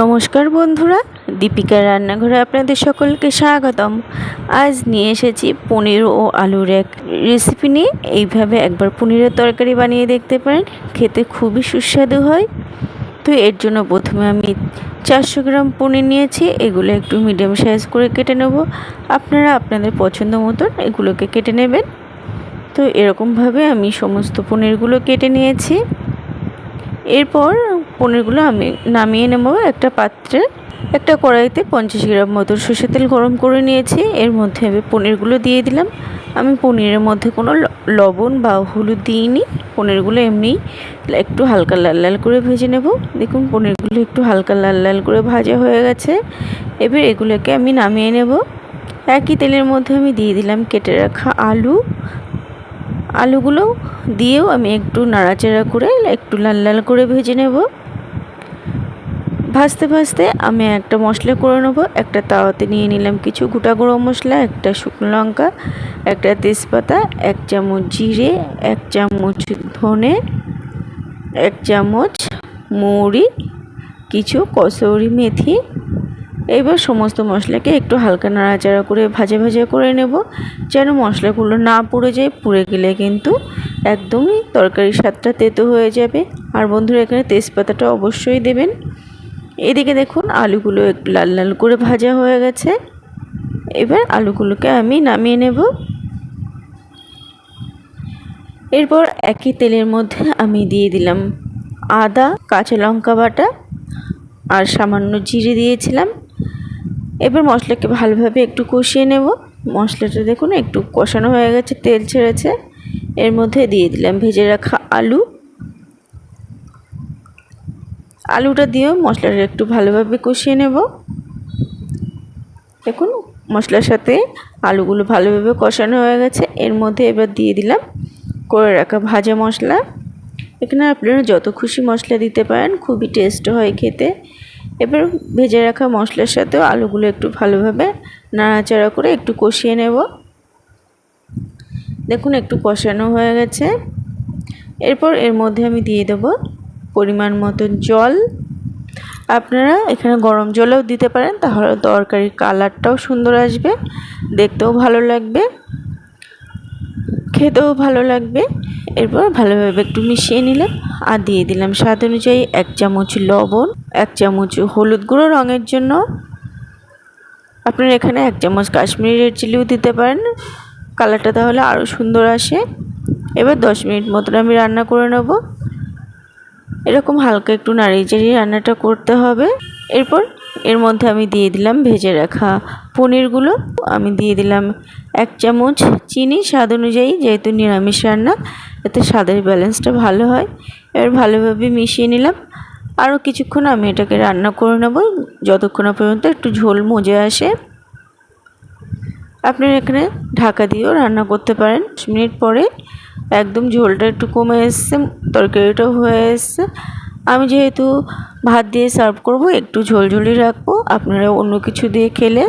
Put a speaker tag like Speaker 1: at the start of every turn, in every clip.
Speaker 1: নমস্কার বন্ধুরা, দীপিকার রান্নাঘরে আপনাদের সকলকে স্বাগতম। আজ নিয়ে এসেছি পনির ও আলুর এক রেসিপি নিয়ে। এইভাবে একবার পনিরের তরকারি বানিয়ে দেখতে পারেন, খেতে খুবই সুস্বাদু হয়। তো এর জন্য প্রথমে আমি চারশো গ্রাম পনির নিয়েছি, এগুলো একটু মিডিয়াম সাইজ করে কেটে নেব। আপনারা আপনাদের পছন্দ মতন এগুলোকে কেটে নেবেন। তো এরকমভাবে আমি সমস্ত পনিরগুলো কেটে নিয়েছি। এরপর পনিরগুলো আমি নামিয়ে নেব একটা পাত্রে। একটা কড়াইতে পঞ্চাশ গ্রাম মতো সর্ষের তেল গরম করে নিয়েছি। এর মধ্যে আমি পনিরগুলো দিয়ে দিলাম। আমি পনিরের মধ্যে কোনো লবণ বা হলুদ দিইনি। পনিরগুলো এমনি একটু হালকা লাল লাল করে ভেজে নেব। দেখুন, পনিরগুলো একটু হালকা লাল লাল করে ভাজা হয়ে গেছে। এবার এগুলোকে আমি নামিয়ে নেব। একই তেলের মধ্যে আমি দিয়ে দিলাম কেটে রাখা আলু। আলুগুলো দিয়েও আমি একটু নাড়াচাড়া করে, একটু লাল লাল করে ভেজে নেব। ভাজতে ভাজতে আমি একটা মশলা করে নেব, একটা তাওয়াতে নিয়ে নিলাম কিছু গোটা গরম মশলা, একটা শুকনো লঙ্কা, একটা তেজপাতা, এক চামচ জিরে, এক চামচ ধনে, এক চামচ মৌরি, কিছু কসৌরি মেথি এবার সমস্ত মশলাকে একটু হালকা নাড়াচাড়া করে ভাজা ভাজা করে নেব, যেন মশলাগুলো না পুড়ে যায়, পুড়ে গেলে কিন্তু একদমই তরকারির স্বাদটা তেতো হয়ে যাবে। আর বন্ধুরা, এখানে তেজপাতাটা অবশ্যই দেবেন। এদিকে দেখুন, আলুগুলো একটু লাল লাল করে ভাজা হয়ে গেছে। এবার আলুগুলোকে আমি নামিয়ে নেব। এরপর একই তেলের মধ্যে আমি দিয়ে দিলাম আদা, কাঁচা লঙ্কা বাটা আর সামান্য জিরে দিয়েছিলাম। এবার মশলাকে ভালোভাবে একটু কষিয়ে নেব। মশলাটা দেখুন, একটু কষানো হয়ে গেছে, তেল ছেড়েছে। এর মধ্যে দিয়ে দিলাম ভেজে রাখা আলু। আলুটা দিয়েও মশলাটা একটু ভালোভাবে কষিয়ে নেব। দেখুন, মশলার সাথে আলুগুলো ভালোভাবে কষানো হয়ে গেছে। এর মধ্যে এবার দিয়ে দিলাম করে রাখা ভাজা মশলা। এখানে আপনারা যত খুশি মশলা দিতে পারেন, খুবই টেস্ট হয় খেতে। এবার ভেজে রাখা মশলার সাথেও আলুগুলো একটু ভালোভাবে নাড়াচাড়া করে একটু কষিয়ে নেব। দেখুন একটু কষানো হয়ে গেছে। এরপর এর মধ্যে আমি দিয়ে দেব পরিমাণ মতন জল। আপনারা এখানে গরম জলেও দিতে পারেন, তাহলে তরকারির কালারটাও সুন্দর আসবে, দেখতেও ভালো লাগবে, খেতেও ভালো লাগবে। এরপর ভালোভাবে একটু মিশিয়ে নিলাম আর দিয়ে দিলাম স্বাদ অনুযায়ী এক চামচ লবণ। এক চামচ হলুদ গুঁড়ো রঙের জন্য। আপনারা এখানে এক চামচ কাশ্মীরি রেড চিলিও দিতে পারেন। কালারটা তাহলে আরও সুন্দর আসে। এবার দশ মিনিট মতন আমি রান্না করে নেব। এরকম হালকা একটু নাড়িয়ে চাড়িয়ে রান্নাটা করতে হবে। এরপর এর মধ্যে আমি দিয়ে দিলাম ভেজে রাখা পনিরগুলো। আমি দিয়ে দিলাম এক চামচ চিনি। স্বাদ অনুযায়ী যেহেতু নিরামিষ রান্না, এতে স্বাদের ব্যালেন্সটা ভালো হয়। এবার ভালোভাবে মিশিয়ে নিলাম। আরও কিছুক্ষণ আমি এটাকে রান্না করে নেব। যতক্ষণ পর্যন্ত একটু ঝোল মজে আসে। আপনারা এখানে ঢাকা দিয়েও রান্না করতে পারেন। মিনিট পরে একদম ঝোলটা একটু কমে এসছে, তরকারিটাও হয়ে এসছে। আমি যেহেতু ভাত দিয়ে সার্ভ করব, একটু ঝোলঝোলি রাখব। আপনারা অন্য কিছু দিয়ে খেলে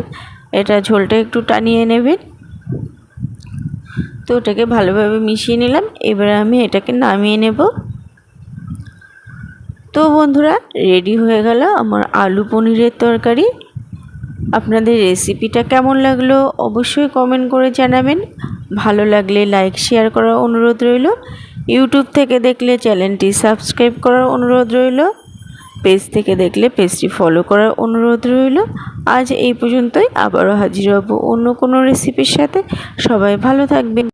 Speaker 1: এটা ঝোলটা একটু টানিয়ে নেবেন। তো ওটাকে ভালোভাবে মিশিয়ে নিলাম। এবারে আমি এটাকে নামিয়ে নেব। তো বন্ধুরা রেডি হয়ে গেল আমার আলু পনিরের তরকারি। আপনাদের রেসিপিটা কেমন লাগল অবশ্যই কমেন্ট করে জানাবেন। ভালো লাগলে লাইক শেয়ার করার অনুরোধ রইল। ইউটিউব থেকে দেখলে চ্যানেলটি সাবস্ক্রাইব করার অনুরোধ রইল। পেজ থেকে দেখলে পেজটি ফলো করার অনুরোধ রইল। আজ এই পর্যন্তই, আবারও হাজির হব অন্য কোনো রেসিপির সাথে। সবাই ভালো থাকবেন।